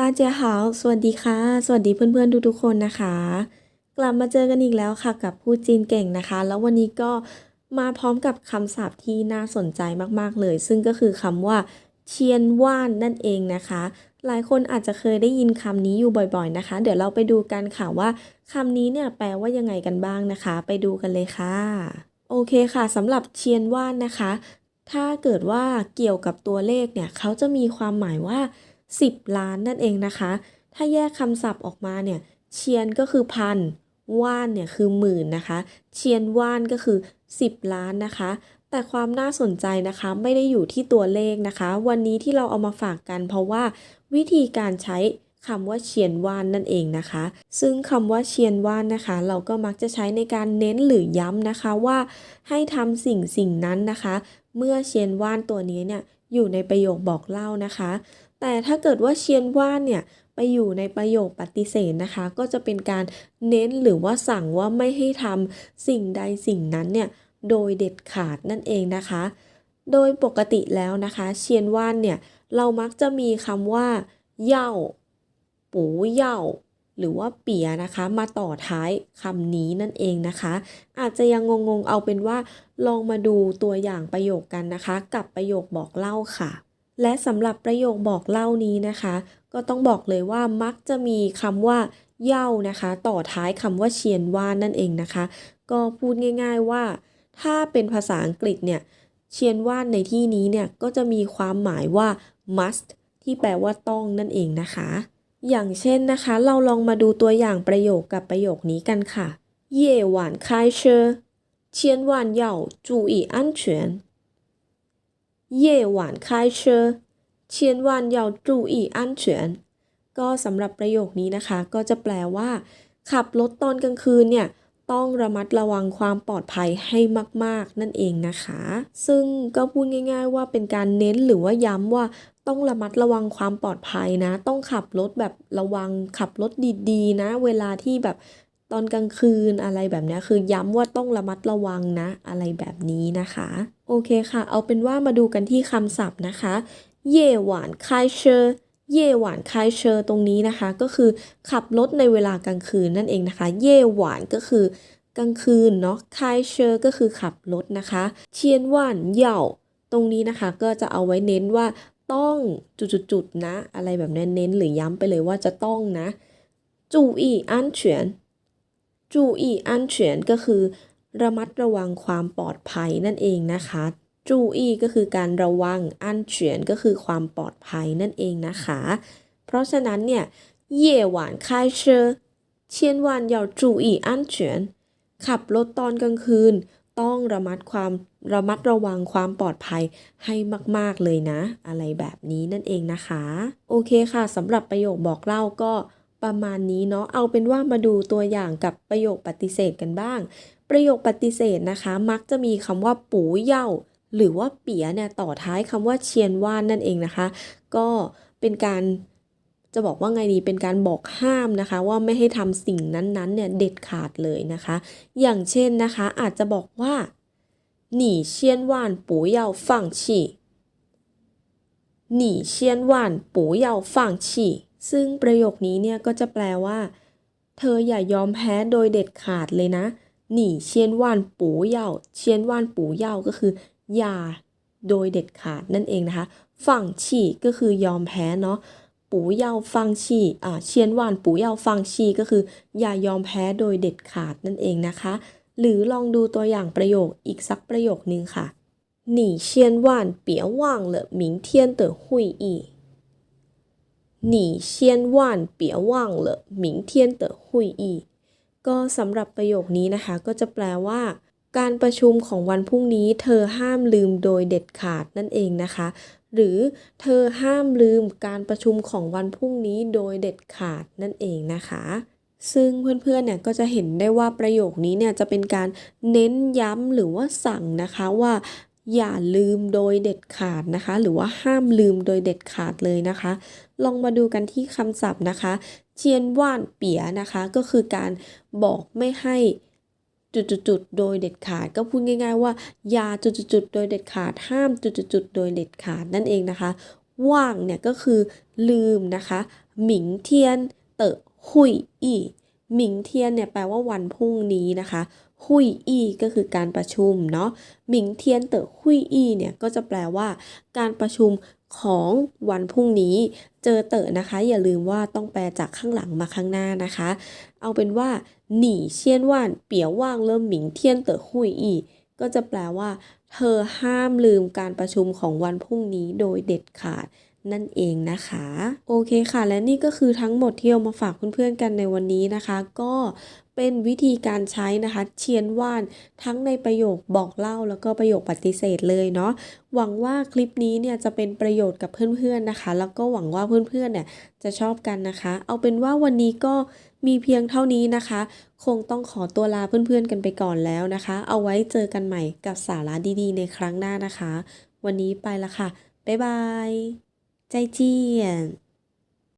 ตาเจียหาวสวัสดีค่ะ สวัสดีเพื่อนๆทุกๆคนนะคะ กลับมาเจอกันอีกแล้วค่ะกับพูดจีนเก่งนะคะ แล้ววันนี้ก็มาพร้อมกับคำศัพท์ที่น่าสนใจมากๆเลย ซึ่งก็คือคำว่าเชียนว่านนั่นเองนะคะ หลายคนอาจจะเคยได้ยินคำนี้อยู่บ่อยๆนะคะ เดี๋ยวเราไปดูกันค่ะว่าคำนี้เนี่ยแปลว่ายังไงกันบ้างนะคะ ไปดูกันเลยค่ะ โอเคค่ะสำหรับเชียนว่านนะคะ ถ้าเกิดว่าเกี่ยวกับตัวเลขเนี่ยเขาจะมีความหมายว่า 10 ล้านนั่นเองนะคะ ถ้าแยกคำศัพท์ออกมาเนี่ย เชียนก็คือพัน ว่านเนี่ยคือหมื่นนะคะ เชียนว่านก็คือ 10 ล้านนะคะ แต่ความน่าสนใจนะคะไม่ได้อยู่ที่ตัวเลขนะคะ วันนี้ที่เราเอามาฝากกัน เพราะว่าวิธีการใช้คำว่าเชียนว่านนั่นเองนะคะ ซึ่งคำว่าเชียนว่านนะคะ เราก็มักจะใช้ในการเน้นหรือย้ำนะคะว่าให้ทำสิ่งสิ่งนั้นนะคะ เมื่อเชียนว่านตัวนี้เนี่ย อยู่ในประโยคบอกเล่านะคะ แต่ถ้าเกิดว่าเชียนว่านเนี่ยไปอยู่ในประโยคปฏิเสธนะคะ ก็จะเป็นการเน้นหรือว่าสั่งว่าไม่ให้ทำสิ่งใดสิ่งนั้นเนี่ยโดยเด็ดขาดนั่นเองนะคะ โดยปกติแล้วนะคะ เชียนว่านเนี่ยเรามักจะมีคำว่า เย่าปูเย่า หรือว่าเปียนะคะ มาต่อท้ายคำนี้นั่นเองนะคะ อาจจะยังงงๆ เอาเป็นว่า ลองมาดูตัวอย่างประโยคกันนะคะ กับประโยคบอกเล่าค่ะ และสำหรับประโยคบอกเล่านี้นะคะ ก็ต้องบอกเลยว่ามักจะมีคำว่าเย่านะคะ ต่อท้ายคำว่าเชียนว่านนั่นเองนะคะ ก็พูดง่าย ๆว่า ถ้าเป็นภาษาอังกฤษเนี่ยเชียนว่านในที่นี้เนี่ยก็จะมีความหมายว่า must ที่แปลว่าต้องนั่นเองนะคะ อย่างเช่นนะคะ เราลองมาดูตัวอย่างประโยคกับประโยคนี้กันค่ะ夜晚开车千万要注意安全夜晚开车千万要注意安全ก็สำหรับประโยคนี้นะคะ ก็จะแปลว่า ขับรถตอนกลางคืนเนี่ย ต้องระมัดระวังความปลอดภัยให้มาก ๆ นั่นเองนะคะ ซึ่งก็พูดง่าย ๆ ว่าเป็นการเน้นหรือว่าย้ำว่า ต้องระมัดระวังความปลอดภัยนะ ต้องขับรถแบบระวังขับรถดีๆ นะ เวลาที่แบบตอนกลางคืนอะไรแบบนี้คือย้ำว่าต้องระมัดระวังนะ อะไรแบบนี้นะคะ โอเคค่ะ เอาเป็นว่ามาดูกันที่คำศัพท์นะคะเย่หวานคายเชอเย่หวานคายเชอตรงนี้นะคะ ก็คือขับรถในเวลากลางคืนนั่นเองนะคะ เย่หวานก็คือกลางคืนเนาะคายเชอก็คือขับรถนะคะ เชียนหวานเหย่าตรงนี้นะคะก็จะเอาไว้เน้นว่า ต้องจุดๆนะ อะไรแบบเน้นๆหรือย้ำไปเลยว่าจะต้องนะจู่อีอันเฉียนจู่อีอันเฉียนก็คือ ระมัดระวังความปลอดภัยนั่นเองนะคะจู่อีก็คือการระวังอันเฉียนก็คือความปลอดภัยนั่นเองนะคะ เพราะฉะนั้นเนี่ยเย่หวานคายเชอเชียนวันอย่าจู่อีอันเฉียนขับรถตอนกลางคืน ต้องระมัดความระมัดระวังความปลอดภัยให้มาก ๆ เลยนะ อะไรแบบนี้นั่นเองนะคะ โอเคค่ะสำหรับประโยคบอกเล่าก็ประมาณนี้เนาะเอาเป็นว่ามาดูตัวอย่างกับประโยคปฏิเสธกันบ้าง ประโยคปฏิเสธนะคะ มักจะมีคำว่าปูเย่าหรือว่าเปียเนี่ยต่อท้ายคำว่าเชียนว่านนั่นเองนะคะ ก็เป็นการ จะบอกว่าไงดีเป็นการบอกห้ามนะคะ ว่าไม่ให้ทำสิ่งนั้นๆเนี่ยเด็ดขาดเลยนะคะ อย่างเช่นนะคะ อาจจะบอกว่าหนีเชียนว่านปูเยาฝั่งฉี่หนีเชียนวานปูเยาฝั่งฉี่ซึ่งประโยคนี้เนี่ยก็จะแปลว่า เธออย่ายอมแพ้โดยเด็ดขาดเลยนะ หนีเชียนวานปูเยาเชียนวานปูเยาก็คือ อย่าโดยเด็ดขาดนั่นเองนะคะ ฝั่งฉี่ก็คือยอมแพ้เนาะ ปูเย่าฟังฉี่อ่าเชียนว่านปูเย่าฟังฉี่ก็คือ อย่ายอมแพ้โดยเด็ดขาดนั่นเองนะคะ หรือลองดูตัวอย่างประโยคอีกสักประโยคนึงค่ะ你千万别忘了明天的会议你千万别忘了明天的会议ก็สำหรับประโยคนี้นะคะ ก็จะแปลว่า การประชุมของวันพรุ่งนี้ เธอห้ามลืมโดยเด็ดขาดนั่นเองนะคะ หรือเธอห้ามลืมการประชุมของวันพรุ่งนี้โดยเด็ดขาดนั่นเองนะคะ ซึ่งเพื่อนๆเนี่ยก็จะเห็นได้ว่าประโยคนี้เนี่ยจะเป็นการเน้นย้ำหรือว่าสั่งนะคะว่าอย่าลืมโดยเด็ดขาดนะคะ หรือว่าห้ามลืมโดยเด็ดขาดเลยนะคะ ลองมาดูกันที่คำศัพท์นะคะ เจียนว่านเปียนะคะ ก็คือการบอกไม่ให้ จุดๆโดยเด็ดขาด ก็พูดง่าย ๆ ว่าอย่าจุดๆโดยเด็ดขาด ห้ามจุดๆโดยเด็ดขาดนั่นเองนะคะ ว่างเนี่ยก็คือลืมนะคะ หมิงเทียนเตอหุยอี้หมิงเทียนเนี่ยแปลว่าวันพรุ่งนี้นะคะหุยอี้ก็คือการประชุมเนาะหมิงเทียนเต๋อหุยอี้เนี่ยก็จะแปลว่า การประชุม ของวันพรุ่งนี้เจอเต๋อนะคะ อย่าลืมว่าต้องแปลจากข้างหลังมาข้างหน้านะคะ เอาเป็นว่าหนีเชียนว่านเปียวว่างเริ่มหมิงเทียนเต๋อหุยอีก็จะแปลว่า เธอห้ามลืมการประชุมของวันพรุ่งนี้โดยเด็ดขาด นั่นเองนะคะ โอเคค่ะ และนี่ก็คือทั้งหมดที่เอามาฝากเพื่อนๆกันในวันนี้นะคะ ก็เป็นวิธีการใช้นะคะ เชียนว่านทั้งในประโยคบอกเล่าแล้วก็ประโยคปฏิเสธเลยเนาะหวังว่าคลิปนี้เนี่ยจะเป็นประโยชน์กับเพื่อนๆนะคะ แล้วก็หวังว่าเพื่อนๆเนี่ยจะชอบกันนะคะ เอาเป็นว่าวันนี้ก็มีเพียงเท่านี้นะคะ คงต้องขอตัวลาเพื่อนๆกันไปก่อนแล้วนะคะ เอาไว้เจอกันใหม่กับสาระดีๆ ในครั้งหน้านะคะ วันนี้ไปละค่ะบ๊ายบาย 再见。